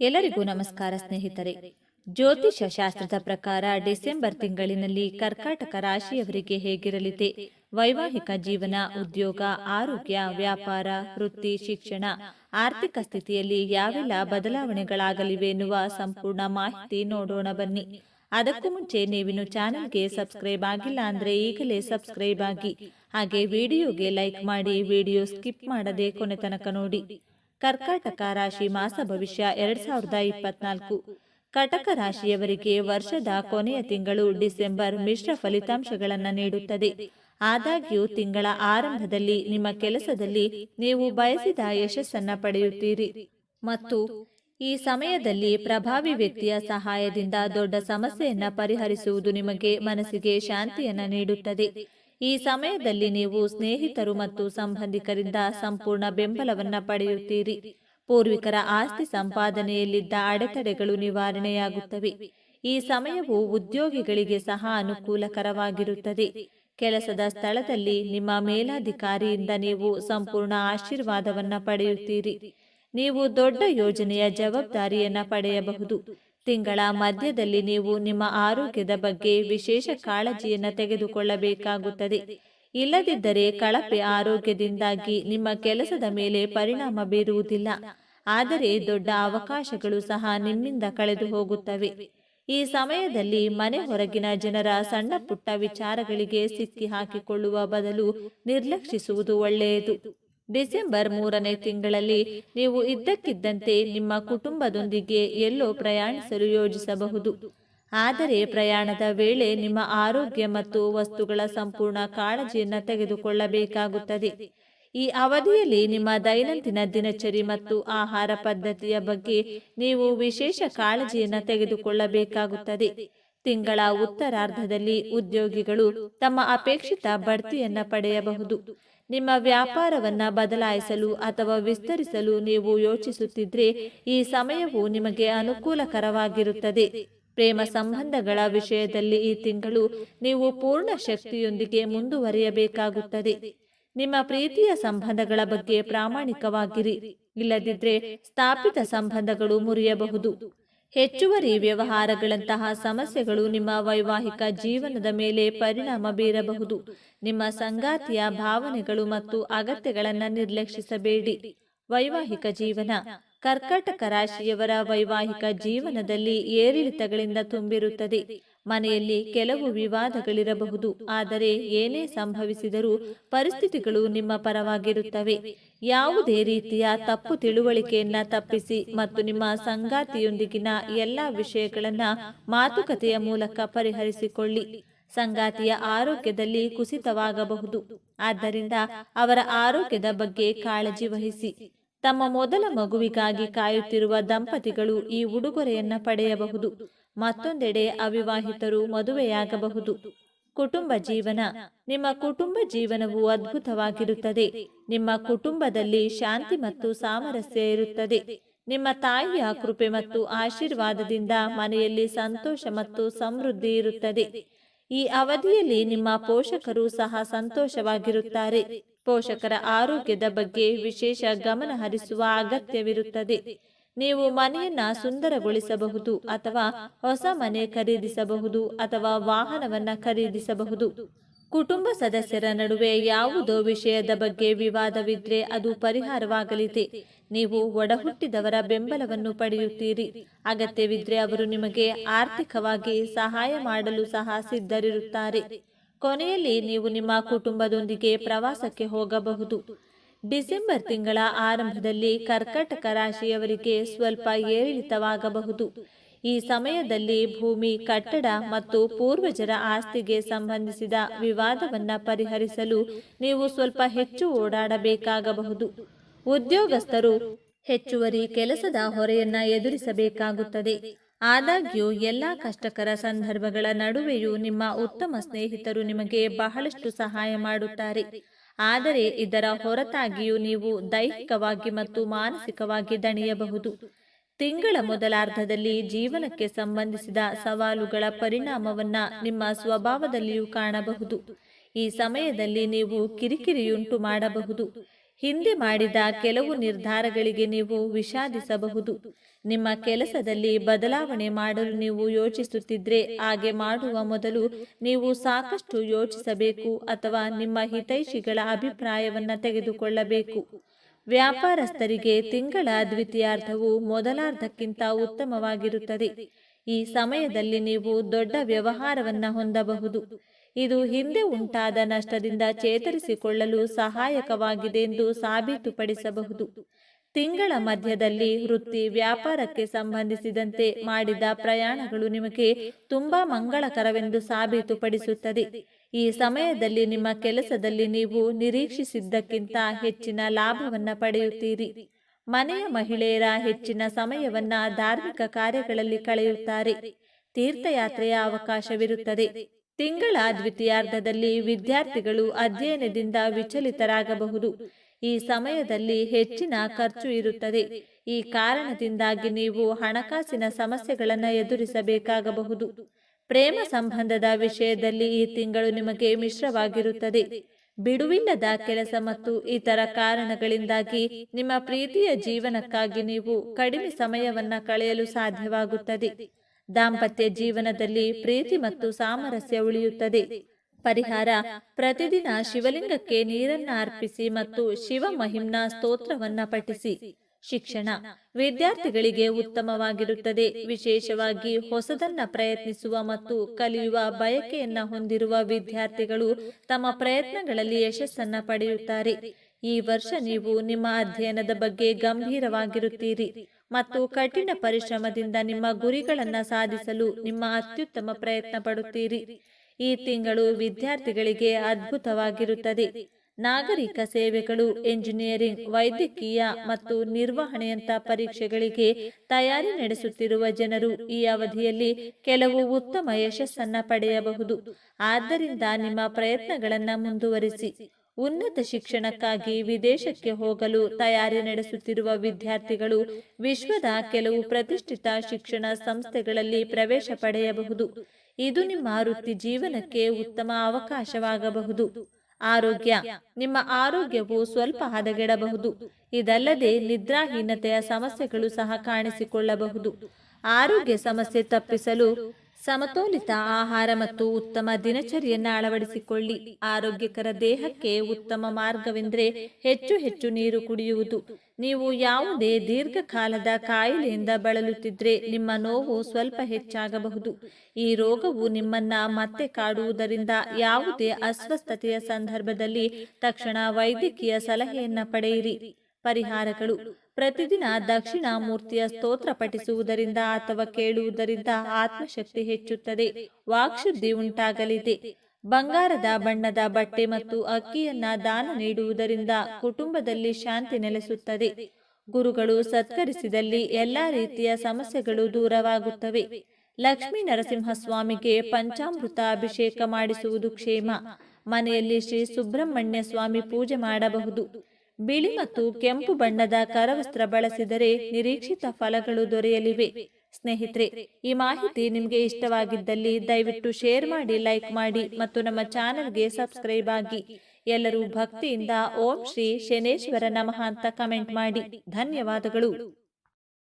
ಎಲ್ಲರಿಗೂ ನಮಸ್ಕಾರ ಸ್ನೇಹಿತರೆ. ಜ್ಯೋತಿಷ ಶಾಸ್ತ್ರದ ಪ್ರಕಾರ ಡಿಸೆಂಬರ್ ತಿಂಗಳಿನಲ್ಲಿ ಕರ್ಕಾಟಕ ರಾಶಿಯವರಿಗೆ ಹೇಗಿರಲಿದೆ? ವೈವಾಹಿಕ ಜೀವನ, ಉದ್ಯೋಗ, ಆರೋಗ್ಯ, ವ್ಯಾಪಾರ, ವೃತ್ತಿ, ಶಿಕ್ಷಣ, ಆರ್ಥಿಕ ಸ್ಥಿತಿಯಲ್ಲಿ ಯಾವೆಲ್ಲ ಬದಲಾವಣೆಗಳಾಗಲಿವೆ ಎನ್ನುವ ಸಂಪೂರ್ಣ ಮಾಹಿತಿ ನೋಡೋಣ ಬನ್ನಿ. ಅದಕ್ಕೂ ಮುಂಚೆ ನೀವಿನ್ನು ಚಾನೆಲ್ಗೆ ಸಬ್ಸ್ಕ್ರೈಬ್ ಆಗಿಲ್ಲ ಅಂದ್ರೆ ಈಗಲೇ ಸಬ್ಸ್ಕ್ರೈಬ್ ಆಗಿ. ಹಾಗೆ ವಿಡಿಯೋಗೆ ಲೈಕ್ ಮಾಡಿ ವಿಡಿಯೋ ಸ್ಕಿಪ್ ಮಾಡದೆ ಕೊನೆ ತನಕ ನೋಡಿ. ಕರ್ಕಾಟಕ ರಾಶಿ ಮಾಸ ಭವಿಷ್ಯ ಎರಡ್ ಸಾವಿರದ ಇಪ್ಪತ್ನಾಲ್ಕು. ಕಟಕ ರಾಶಿಯವರಿಗೆ ವರ್ಷದ ಕೊನೆಯ ತಿಂಗಳು ಡಿಸೆಂಬರ್ ಮಿಶ್ರ ಫಲಿತಾಂಶಗಳನ್ನು ನೀಡುತ್ತದೆ. ಆದಾಗ್ಯೂ ತಿಂಗಳ ಆರಂಭದಲ್ಲಿ ನಿಮ್ಮ ಕೆಲಸದಲ್ಲಿ ನೀವು ಬಯಸಿದ ಯಶಸ್ಸನ್ನು ಪಡೆಯುತ್ತೀರಿ. ಮತ್ತು ಈ ಸಮಯದಲ್ಲಿ ಪ್ರಭಾವಿ ವ್ಯಕ್ತಿಯ ಸಹಾಯದಿಂದ ದೊಡ್ಡ ಸಮಸ್ಯೆಯನ್ನು ಪರಿಹರಿಸುವುದು ನಿಮಗೆ ಮನಸ್ಸಿಗೆ ಶಾಂತಿಯನ್ನು ನೀಡುತ್ತದೆ. ಈ ಸಮಯದಲ್ಲಿ ನೀವು ಸ್ನೇಹಿತರು ಮತ್ತು ಸಂಬಂಧಿಕರಿಂದ ಸಂಪೂರ್ಣ ಬೆಂಬಲವನ್ನ ಪಡೆಯುತ್ತೀರಿ. ಪೂರ್ವಿಕರ ಆಸ್ತಿ ಸಂಪಾದನೆಯಲ್ಲಿದ್ದ ಅಡೆತಡೆಗಳು ನಿವಾರಣೆಯಾಗುತ್ತವೆ. ಈ ಸಮಯವು ಉದ್ಯೋಗಿಗಳಿಗೆ ಸಹ ಅನುಕೂಲಕರವಾಗಿರುತ್ತದೆ. ಕೆಲಸದ ಸ್ಥಳದಲ್ಲಿ ನಿಮ್ಮ ಮೇಲಾಧಿಕಾರಿಯಿಂದ ನೀವು ಸಂಪೂರ್ಣ ಆಶೀರ್ವಾದವನ್ನ ಪಡೆಯುತ್ತೀರಿ. ನೀವು ದೊಡ್ಡ ಯೋಜನೆಯ ಜವಾಬ್ದಾರಿಯನ್ನ ಪಡೆಯಬಹುದು. ತಿಂಗಳ ಮಧ್ಯದಲ್ಲಿ ನೀವು ನಿಮ್ಮ ಆರೋಗ್ಯದ ಬಗ್ಗೆ ವಿಶೇಷ ಕಾಳಜಿಯನ್ನು ತೆಗೆದುಕೊಳ್ಳಬೇಕಾಗುತ್ತದೆ. ಇಲ್ಲದಿದ್ದರೆ ಕಳಪೆ ಆರೋಗ್ಯದಿಂದಾಗಿ ನಿಮ್ಮ ಕೆಲಸದ ಮೇಲೆ ಪರಿಣಾಮ ಬೀರುವುದಿಲ್ಲ. ಆದರೆ ದೊಡ್ಡ ಅವಕಾಶಗಳು ಸಹ ನಿಮ್ಮಿಂದ ಕಳೆದು ಹೋಗುತ್ತವೆ. ಈ ಸಮಯದಲ್ಲಿ ಮನೆ ಹೊರಗಿನ ಜನರ ಸಣ್ಣ ಪುಟ್ಟ ವಿಚಾರಗಳಿಗೆ ಸಿಕ್ಕಿ ಹಾಕಿಕೊಳ್ಳುವ ಬದಲು ನಿರ್ಲಕ್ಷಿಸುವುದು ಒಳ್ಳೆಯದು. ಡಿಸೆಂಬರ್ ಮೂರನೇ ತಿಂಗಳಲ್ಲಿ ನೀವು ಇದ್ದಕ್ಕಿದ್ದಂತೆ ನಿಮ್ಮ ಕುಟುಂಬದೊಂದಿಗೆ ಎಲ್ಲೋ ಪ್ರಯಾಣಿಸಲು ಯೋಜಿಸಬಹುದು. ಆದರೆ ಪ್ರಯಾಣದ ವೇಳೆ ನಿಮ್ಮ ಆರೋಗ್ಯ ಮತ್ತು ವಸ್ತುಗಳ ಸಂಪೂರ್ಣ ಕಾಳಜಿಯನ್ನು ತೆಗೆದುಕೊಳ್ಳಬೇಕಾಗುತ್ತದೆ. ಈ ಅವಧಿಯಲ್ಲಿ ನಿಮ್ಮ ದೈನಂದಿನ ದಿನಚರಿ ಮತ್ತು ಆಹಾರ ಪದ್ಧತಿಯ ಬಗ್ಗೆ ನೀವು ವಿಶೇಷ ಕಾಳಜಿಯನ್ನು ತೆಗೆದುಕೊಳ್ಳಬೇಕಾಗುತ್ತದೆ. ತಿಂಗಳ ಉತ್ತರಾರ್ಧದಲ್ಲಿ ಉದ್ಯೋಗಿಗಳು ತಮ್ಮ ಅಪೇಕ್ಷಿತ ಬಡ್ತಿಯನ್ನು ಪಡೆಯಬಹುದು. ನಿಮ್ಮ ವ್ಯಾಪಾರವನ್ನ ಬದಲಾಯಿಸಲು ಅಥವಾ ವಿಸ್ತರಿಸಲು ನೀವು ಯೋಚಿಸುತ್ತಿದ್ರೆ ಈ ಸಮಯವು ನಿಮಗೆ ಅನುಕೂಲಕರವಾಗಿರುತ್ತದೆ. ಪ್ರೇಮ ಸಂಬಂಧಗಳ ವಿಷಯದಲ್ಲಿ ಈ ತಿಂಗಳು ನೀವು ಪೂರ್ಣ ಶಕ್ತಿಯೊಂದಿಗೆ ಮುಂದುವರಿಯಬೇಕಾಗುತ್ತದೆ. ನಿಮ್ಮ ಪ್ರೀತಿಯ ಸಂಬಂಧಗಳ ಬಗ್ಗೆ ಪ್ರಾಮಾಣಿಕವಾಗಿರಿ. ಇಲ್ಲದಿದ್ರೆ ಸ್ಥಾಪಿತ ಸಂಬಂಧಗಳು ಮುರಿಯಬಹುದು. ಹೆಚ್ಚುವರಿ ವ್ಯವಹಾರಗಳಂತಹ ಸಮಸ್ಯೆಗಳು ನಿಮ್ಮ ವೈವಾಹಿಕ ಜೀವನದ ಮೇಲೆ ಪರಿಣಾಮ ಬೀರಬಹುದು. ನಿಮ್ಮ ಸಂಗಾತಿಯ ಭಾವನೆಗಳು ಮತ್ತು ಅಗತ್ಯಗಳನ್ನು ನಿರ್ಲಕ್ಷಿಸಬೇಡಿ. ವೈವಾಹಿಕ ಜೀವನ ಕರ್ಕಟಕ ರಾಶಿಯವರ ವೈವಾಹಿಕ ಜೀವನದಲ್ಲಿ ಏರಿಳಿತಗಳಿಂದ ತುಂಬಿರುತ್ತದೆ. ಮನೆಯಲ್ಲಿ ಕೆಲವು ವಿವಾದಗಳಿರಬಹುದು. ಆದರೆ ಏನೇ ಸಂಭವಿಸಿದರೂ ಪರಿಸ್ಥಿತಿಗಳು ನಿಮ್ಮ ಪರವಾಗಿರುತ್ತವೆ. ಯಾವುದೇ ರೀತಿಯ ತಪ್ಪು ತಿಳುವಳಿಕೆಯನ್ನ ತಪ್ಪಿಸಿ ಮತ್ತು ನಿಮ್ಮ ಸಂಗಾತಿಯೊಂದಿಗಿನ ಎಲ್ಲ ವಿಷಯಗಳನ್ನ ಮಾತುಕತೆಯ ಮೂಲಕ ಪರಿಹರಿಸಿಕೊಳ್ಳಿ. ಸಂಗಾತಿಯ ಆರೋಗ್ಯದಲ್ಲಿ ಕುಸಿತವಾಗಬಹುದು. ಆದ್ದರಿಂದ ಅವರ ಆರೋಗ್ಯದ ಬಗ್ಗೆ ಕಾಳಜಿ ವಹಿಸಿ. ತಮ್ಮ ಮೊದಲ ಮಗುವಿಗಾಗಿ ಕಾಯುತ್ತಿರುವ ದಂಪತಿಗಳು ಈ ಉಡುಗೊರೆಯನ್ನ ಪಡೆಯಬಹುದು. ಮತ್ತೊಂದೆಡೆ ಅವಿವಾಹಿತರು ಮದುವೆಯಾಗಬಹುದು. ಕುಟುಂಬ ಜೀವನ. ನಿಮ್ಮ ಕುಟುಂಬ ಜೀವನವು ಅದ್ಭುತವಾಗಿರುತ್ತದೆ. ನಿಮ್ಮ ಕುಟುಂಬದಲ್ಲಿ ಶಾಂತಿ ಮತ್ತು ಸಾಮರಸ್ಯ ಇರುತ್ತದೆ. ನಿಮ್ಮ ತಾಯಿಯ ಕೃಪೆ ಮತ್ತು ಆಶೀರ್ವಾದದಿಂದ ಮನೆಯಲ್ಲಿ ಸಂತೋಷ ಮತ್ತು ಸಮೃದ್ಧಿ ಇರುತ್ತದೆ. ಈ ಅವಧಿಯಲ್ಲಿ ನಿಮ್ಮ ಪೋಷಕರು ಸಹ ಸಂತೋಷವಾಗಿರುತ್ತಾರೆ. ಪೋಷಕರ ಆರೋಗ್ಯದ ಬಗ್ಗೆ ವಿಶೇಷ ಗಮನ ಹರಿಸುವ ಅಗತ್ಯವಿರುತ್ತದೆ. ನೀವು ಮನೆಯನ್ನ ಸುಂದರಗೊಳಿಸಬಹುದು ಅಥವಾ ಹೊಸ ಮನೆ ಖರೀದಿಸಬಹುದು ಅಥವಾ ವಾಹನವನ್ನ ಖರೀದಿಸಬಹುದು. ಕುಟುಂಬ ಸದಸ್ಯರ ನಡುವೆ ಯಾವುದೋ ವಿಷಯದ ಬಗ್ಗೆ ವಿವಾದವಿದ್ರೆ ಅದು ಪರಿಹಾರವಾಗಲಿದೆ. ನೀವು ಒಡಹುಟ್ಟಿದವರ ಬೆಂಬಲವನ್ನು ಪಡೆಯುತ್ತೀರಿ. ಅಗತ್ಯವಿದ್ರೆ ಅವರು ನಿಮಗೆ ಆರ್ಥಿಕವಾಗಿ ಸಹಾಯ ಮಾಡಲು ಸಹ ಸಿದ್ಧರಿರುತ್ತಾರೆ. ಕೊನೆಯಲ್ಲಿ ನೀವು ನಿಮ್ಮ ಕುಟುಂಬದೊಂದಿಗೆ ಪ್ರವಾಸಕ್ಕೆ ಹೋಗಬಹುದು. ಡಿಸೆಂಬರ್ ತಿಂಗಳ ಆರಂಭದಲ್ಲಿ ಕರ್ಕಟಕ ರಾಶಿಯವರಿಗೆ ಸ್ವಲ್ಪ ಏರಿಳಿತವಾಗಬಹುದು. ಈ ಸಮಯದಲ್ಲಿ ಭೂಮಿ, ಕಟ್ಟಡ ಮತ್ತು ಪೂರ್ವಜರ ಆಸ್ತಿಗೆ ಸಂಬಂಧಿಸಿದ ವಿವಾದವನ್ನು ಪರಿಹರಿಸಲು ನೀವು ಸ್ವಲ್ಪ ಹೆಚ್ಚು ಓಡಾಡಬೇಕಾಗಬಹುದು. ಉದ್ಯೋಗಸ್ಥರು ಹೆಚ್ಚುವರಿ ಕೆಲಸದ ಹೊರೆಯನ್ನ ಎದುರಿಸಬೇಕಾಗುತ್ತದೆ. ಆದಾಗ್ಯೂ, ಎಲ್ಲ ಕಷ್ಟಕರ ಸಂದರ್ಭಗಳ ನಡುವೆಯೂ ನಿಮ್ಮ ಉತ್ತಮ ಸ್ನೇಹಿತರು ನಿಮಗೆ ಬಹಳಷ್ಟು ಸಹಾಯ ಮಾಡುತ್ತಾರೆ. ಆದರೆ ಇದರ ಹೊರತಾಗಿಯೂ ನೀವು ದೈಹಿಕವಾಗಿ ಮತ್ತು ಮಾನಸಿಕವಾಗಿ ದಣಿಯಬಹುದು. ತಿಂಗಳ ಮೊದಲಾರ್ಧದಲ್ಲಿ ಜೀವನಕ್ಕೆ ಸಂಬಂಧಿಸಿದ ಸವಾಲುಗಳ ಪರಿಣಾಮವನ್ನ ನಿಮ್ಮ ಸ್ವಭಾವದಲ್ಲಿಯೂ ಕಾಣಬಹುದು. ಈ ಸಮಯದಲ್ಲಿ ನೀವು ಕಿರಿಕಿರಿಯುಂಟು ಮಾಡಬಹುದು. ಹಿಂದೆ ಮಾಡಿದ ಕೆಲವು ನಿರ್ಧಾರಗಳಿಗೆ ನೀವು ವಿಷಾದಿಸಬಹುದು. ನಿಮ್ಮ ಕೆಲಸದಲ್ಲಿ ಬದಲಾವಣೆ ಮಾಡಲು ನೀವು ಯೋಚಿಸುತ್ತಿದ್ರೆ ಹಾಗೆ ಮಾಡುವ ಮೊದಲು ನೀವು ಸಾಕಷ್ಟು ಯೋಚಿಸಬೇಕು ಅಥವಾ ನಿಮ್ಮ ಹಿತೈಷಿಗಳ ಅಭಿಪ್ರಾಯವನ್ನು ತೆಗೆದುಕೊಳ್ಳಬೇಕು. ವ್ಯಾಪಾರಸ್ಥರಿಗೆ ತಿಂಗಳ ದ್ವಿತೀಯಾರ್ಧವು ಮೊದಲಾರ್ಧಕ್ಕಿಂತ ಉತ್ತಮವಾಗಿರುತ್ತದೆ. ಈ ಸಮಯದಲ್ಲಿ ನೀವು ದೊಡ್ಡ ವ್ಯವಹಾರವನ್ನು ಹೊಂದಬಹುದು. ಇದು ಹಿಂದೆ ಉಂಟಾದ ನಷ್ಟದಿಂದ ಚೇತರಿಸಿಕೊಳ್ಳಲು ಸಹಾಯಕವಾಗಿದೆ ಎಂದು ಸಾಬೀತುಪಡಿಸಬಹುದು. ತಿಂಗಳ ಮಧ್ಯದಲ್ಲಿ ವೃತ್ತಿ ವ್ಯಾಪಾರಕ್ಕೆ ಸಂಬಂಧಿಸಿದಂತೆ ಮಾಡಿದ ಪ್ರಯಾಣಗಳು ನಿಮಗೆ ತುಂಬಾ ಮಂಗಳಕರವೆಂದು ಸಾಬೀತುಪಡಿಸುತ್ತದೆ. ಈ ಸಮಯದಲ್ಲಿ ನಿಮ್ಮ ಕೆಲಸದಲ್ಲಿ ನೀವು ನಿರೀಕ್ಷಿಸಿದ್ದಕ್ಕಿಂತ ಹೆಚ್ಚಿನ ಲಾಭವನ್ನ ಪಡೆಯುತ್ತೀರಿ. ಮನೆಯ ಮಹಿಳೆಯರ ಹೆಚ್ಚಿನ ಸಮಯವನ್ನ ಧಾರ್ಮಿಕ ಕಾರ್ಯಗಳಲ್ಲಿ ಕಳೆಯುತ್ತಾರೆ. ತೀರ್ಥಯಾತ್ರೆಯ ಅವಕಾಶವಿರುತ್ತದೆ. ತಿಂಗಳ ದ್ವಿತೀಯಾರ್ಧದಲ್ಲಿ ವಿದ್ಯಾರ್ಥಿಗಳು ಅಧ್ಯಯನದಿಂದ ವಿಚಲಿತರಾಗಬಹುದು. ಈ ಸಮಯದಲ್ಲಿ ಹೆಚ್ಚಿನ ಖರ್ಚು ಇರುತ್ತದೆ. ಈ ಕಾರಣದಿಂದಾಗಿ ನೀವು ಹಣಕಾಸಿನ ಸಮಸ್ಯೆಗಳನ್ನು ಎದುರಿಸಬೇಕಾಗಬಹುದು. ಪ್ರೇಮ ಸಂಬಂಧದ ವಿಷಯದಲ್ಲಿ ಈ ತಿಂಗಳು ನಿಮಗೆ ಮಿಶ್ರವಾಗಿರುತ್ತದೆ. ಬಿಡುವಿಲ್ಲದ ಕೆಲಸ ಮತ್ತು ಇತರ ಕಾರಣಗಳಿಂದಾಗಿ ನಿಮ್ಮ ಪ್ರೀತಿಯ ಜೀವನಕ್ಕಾಗಿ ನೀವು ಕಡಿಮೆ ಸಮಯವನ್ನು ಕಳೆಯಲು ಸಾಧ್ಯವಾಗುತ್ತದೆ. ದಾಂಪತ್ಯ ಜೀವನದಲ್ಲಿ ಪ್ರೀತಿ ಮತ್ತು ಸಾಮರಸ್ಯ ಉಳಿಯುತ್ತದೆ. ಪರಿಹಾರ, ಪ್ರತಿದಿನ ಶಿವಲಿಂಗಕ್ಕೆ ನೀರನ್ನ ಅರ್ಪಿಸಿ ಮತ್ತು ಶಿವ ಮಹಿಮ್ನ ಸ್ತೋತ್ರವನ್ನ ಪಠಿಸಿ. ಶಿಕ್ಷಣ ವಿದ್ಯಾರ್ಥಿಗಳಿಗೆ ಉತ್ತಮವಾಗಿರುತ್ತದೆ. ವಿಶೇಷವಾಗಿ ಹೊಸದನ್ನ ಪ್ರಯತ್ನಿಸುವ ಮತ್ತು ಕಲಿಯುವ ಬಯಕೆಯನ್ನ ಹೊಂದಿರುವ ವಿದ್ಯಾರ್ಥಿಗಳು ತಮ್ಮ ಪ್ರಯತ್ನಗಳಲ್ಲಿ ಯಶಸ್ಸನ್ನ ಪಡೆಯುತ್ತಾರೆ. ಈ ವರ್ಷ ನೀವು ನಿಮ್ಮ ಅಧ್ಯಯನದ ಬಗ್ಗೆ ಗಂಭೀರವಾಗಿರುತ್ತೀರಿ. ಮತ್ತು ಕಠಿಣ ಪರಿಶ್ರಮದಿಂದ ನಿಮ್ಮ ಗುರಿಗಳನ್ನು ಸಾಧಿಸಲು ನಿಮ್ಮ ಅತ್ಯುತ್ತಮ ಪ್ರಯತ್ನ ಪಡುತ್ತೀರಿ. ಈ ತಿಂಗಳು ವಿದ್ಯಾರ್ಥಿಗಳಿಗೆ ಅದ್ಭುತವಾಗಿರುತ್ತದೆ. ನಾಗರಿಕ ಸೇವೆಗಳು ಎಂಜಿನಿಯರಿಂಗ್ ವೈದ್ಯಕೀಯ ಮತ್ತು ನಿರ್ವಹಣೆಯಂಥ ಪರೀಕ್ಷೆಗಳಿಗೆ ತಯಾರಿ ನಡೆಸುತ್ತಿರುವ ಜನರು ಈ ಅವಧಿಯಲ್ಲಿ ಕೆಲವು ಉತ್ತಮ ಯಶಸ್ಸನ್ನು ಪಡೆಯಬಹುದು. ಆದ್ದರಿಂದ ನಿಮ್ಮ ಪ್ರಯತ್ನಗಳನ್ನು ಮುಂದುವರಿಸಿ. ಉನ್ನತ ಶಿಕ್ಷಣಕ್ಕಾಗಿ ವಿದೇಶಕ್ಕೆ ಹೋಗಲು ತಯಾರಿ ನಡೆಸುತ್ತಿರುವ ವಿದ್ಯಾರ್ಥಿಗಳು ವಿಶ್ವದ ಕೆಲವು ಪ್ರತಿಷ್ಠಿತ ಶಿಕ್ಷಣ ಸಂಸ್ಥೆಗಳಲ್ಲಿ ಪ್ರವೇಶ ಪಡೆಯಬಹುದು. ಇದು ನಿಮ್ಮ ವೃತ್ತಿ ಜೀವನಕ್ಕೆ ಉತ್ತಮ ಅವಕಾಶವಾಗಬಹುದು. ಆರೋಗ್ಯ. ನಿಮ್ಮ ಆರೋಗ್ಯವು ಸ್ವಲ್ಪ ಹದಗೆಡಬಹುದು. ಇದಲ್ಲದೆ ನಿದ್ರಾಹೀನತೆಯ ಸಮಸ್ಯೆಗಳು ಸಹ ಕಾಣಿಸಿಕೊಳ್ಳಬಹುದು. ಆರೋಗ್ಯ ಸಮಸ್ಯೆ ತಪ್ಪಿಸಲು ಸಮತೋಲಿತ ಆಹಾರ ಮತ್ತು ಉತ್ತಮ ದಿನಚರಿಯನ್ನು ಅಳವಡಿಸಿಕೊಳ್ಳಿ. ಆರೋಗ್ಯಕರ ದೇಹಕ್ಕೆ ಉತ್ತಮ ಮಾರ್ಗವೆಂದರೆ ಹೆಚ್ಚು ಹೆಚ್ಚು ನೀರು ಕುಡಿಯುವುದು. ನೀವು ಯಾವುದೇ ದೀರ್ಘಕಾಲದ ಕಾಯಿಲೆಯಿಂದ ಬಳಲುತ್ತಿದ್ರೆ ನಿಮ್ಮ ನೋವು ಸ್ವಲ್ಪ ಹೆಚ್ಚಾಗಬಹುದು. ಈ ರೋಗವು ನಿಮ್ಮನ್ನ ಮತ್ತೆ ಕಾಡುವುದರಿಂದ ಯಾವುದೇ ಅಸ್ವಸ್ಥತೆಯ ಸಂದರ್ಭದಲ್ಲಿ ತಕ್ಷಣ ವೈದ್ಯಕೀಯ ಸಲಹೆಯನ್ನ ಪಡೆಯಿರಿ. ಪರಿಹಾರಗಳು. ಪ್ರತಿದಿನ ದಕ್ಷಿಣಾಮೂರ್ತಿಯ ಸ್ತೋತ್ರ ಪಠಿಸುವುದರಿಂದ ಅಥವಾ ಕೇಳುವುದರಿಂದ ಆತ್ಮಶಕ್ತಿ ಹೆಚ್ಚುತ್ತದೆ. ವಾಕ್ಶುದ್ಧಿ ಉಂಟಾಗಲಿದೆ. ಬಂಗಾರದ ಬಣ್ಣದ ಬಟ್ಟೆ ಮತ್ತು ಅಕ್ಕಿಯನ್ನ ದಾನ ನೀಡುವುದರಿಂದ ಕುಟುಂಬದಲ್ಲಿ ಶಾಂತಿ ನೆಲೆಸುತ್ತದೆ. ಗುರುಗಳು ಸತ್ಕರಿಸಿದಲ್ಲಿ ಎಲ್ಲಾ ರೀತಿಯ ಸಮಸ್ಯೆಗಳು ದೂರವಾಗುತ್ತವೆ. ಲಕ್ಷ್ಮೀ ನರಸಿಂಹಸ್ವಾಮಿಗೆ ಪಂಚಾಮೃತ ಅಭಿಷೇಕ ಮಾಡಿಸುವುದು ಕ್ಷೇಮ. ಮನೆಯಲ್ಲಿ ಶ್ರೀ ಸುಬ್ರಹ್ಮಣ್ಯ ಸ್ವಾಮಿ ಪೂಜೆ ಮಾಡಬಹುದು. ಬಿಳಿ ಮತ್ತು ಕೆಂಪು ಬಣ್ಣದ ಕರವಸ್ತ್ರ ಬಳಸಿದರೆ ನಿರೀಕ್ಷಿತ ಫಲಗಳು ದೊರೆಯಲಿವೆ. ಸ್ನೇಹಿತರೆ, ಈ ಮಾಹಿತಿ ನಿಮಗೆ ಇಷ್ಟವಾಗಿದ್ದಲ್ಲಿ ದಯವಿಟ್ಟು ಶೇರ್ ಮಾಡಿ, ಲೈಕ್ ಮಾಡಿ ಮತ್ತು ನಮ್ಮ ಚಾನೆಲ್ಗೆ ಸಬ್ಸ್ಕ್ರೈಬ್ ಆಗಿ. ಎಲ್ಲರೂ ಭಕ್ತಿಯಿಂದ ಓಂ ಶ್ರೀ ಶನೇಶ್ವರ ನಮಃ ಅಂತ ಕಮೆಂಟ್ ಮಾಡಿ. ಧನ್ಯವಾದಗಳು.